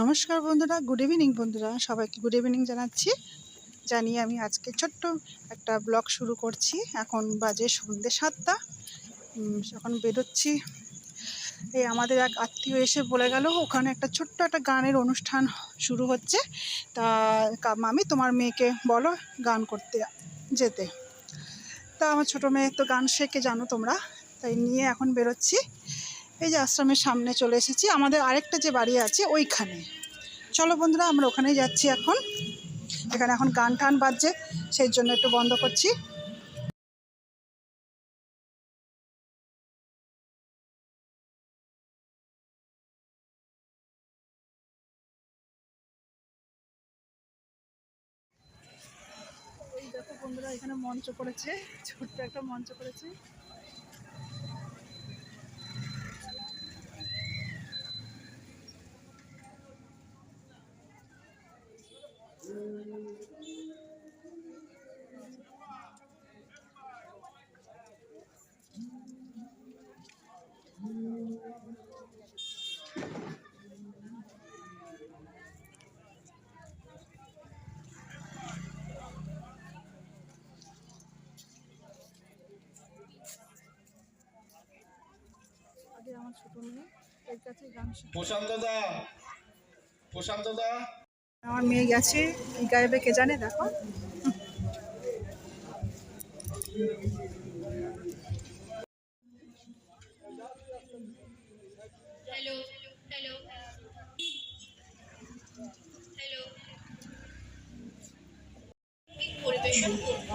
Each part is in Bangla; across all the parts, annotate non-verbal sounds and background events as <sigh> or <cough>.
নমস্কার বন্ধুরা গুড ইভিনিং বন্ধুরা, সবাইকে গুড ইভিনিং জানাচ্ছি। জানিয়ে আমি আজকে ছোট্ট একটা ব্লগ শুরু করছি। এখন বাজে সন্ধ্যে সাতটা। এখন বেরোচ্ছি। এই আমাদের এক আত্মীয় এসে বলে গেল, ওখানে একটা ছোট্ট একটা গানের অনুষ্ঠান শুরু হচ্ছে। তা মামি তোমার মেয়েকে বলো গান করতে যেতে। তা, আমার ছোটো মেয়ে তো গান শেখে, জানো তোমরা। তাই নিয়ে এখন বেরোচ্ছি। এই যে আশ্রমের সামনে চলে এসেছি। আমাদের আরেকটা যে বাড়ি আছে, ওইখানে। চলো বন্ধুরা, আমরা ওখানেই যাচ্ছি এখন। এখানে এখন গান টান বাজছে, সেই জন্য একটু বন্ধ করছি। বন্ধুরা, এখানে মঞ্চ করেছে ছোট্ট একটা মঞ্চ করেছে আগে আমার মেয়ে কাছে গান প্রশান্ত দা প্রশান্ত দা। আমার মেয়ে গেছে গায়েবে কে জানে দেখো। পরিবেশন করব?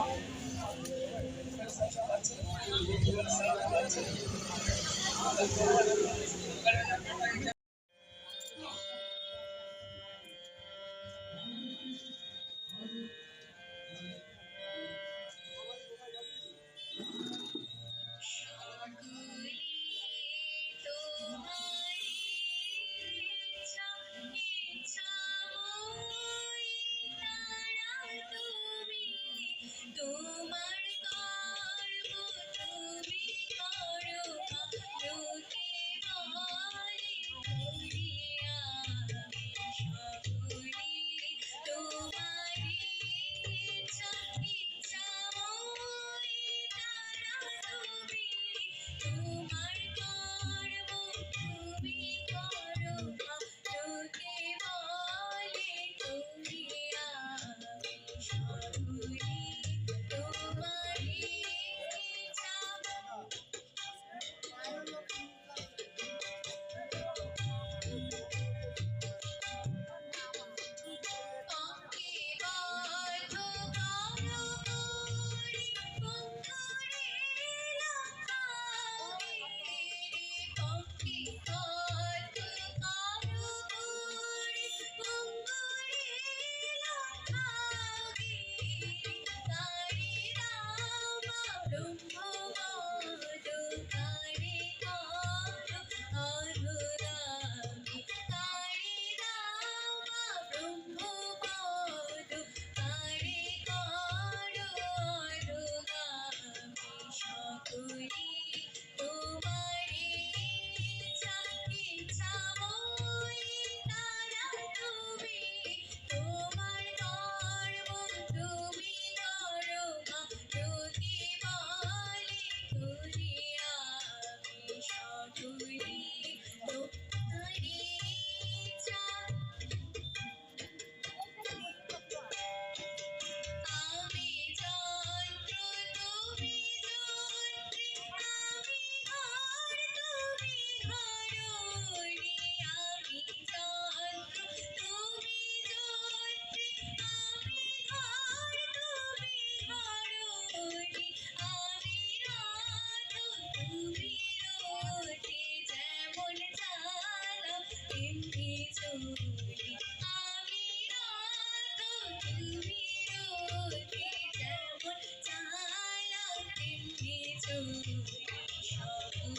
তোমার কর্ম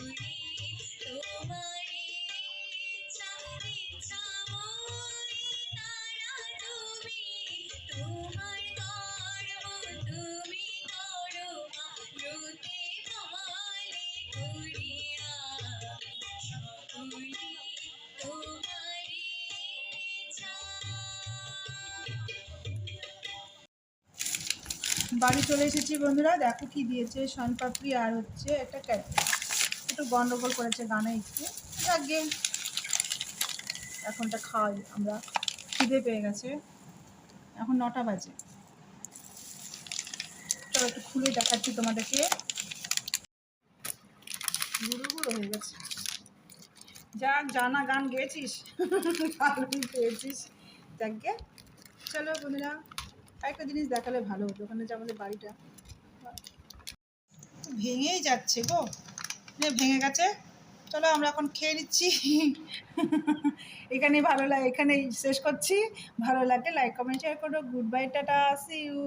রথ বাড়ি চলে এসেছি বন্ধুরা, দেখো কি দিয়েছে শনপাপড়ি আর হচ্ছে একটা ক্যাট একটু গন্ডগোল করেছে গানে একটু। আগে এখনটা খাওয়াই আমরা, খিদে পেয়ে গেছে। এখন নটা বাজে। চলো একটু খুলে দেখাচ্ছি তোমাদেরকে। গুঁড়ো গুঁড়ো হয়ে গেছে। যাক, জানা গান গেয়েছিস? <laughs> পেয়েছিস। যাকে চলো বন্ধুরা। একটা জিনিস দেখালে ভালো হতো, ওখানে যে আমাদের বাড়িটা। ভেঙেই যাচ্ছে গো। ভেঙে গেছে। চলো আমরা এখন খেয়ে নিচ্ছি। এখানে ভালো লাগে এখানেই শেষ করছি। ভালো লাগে লাইক কমেন্ট শেয়ার করো। Good bye tata see you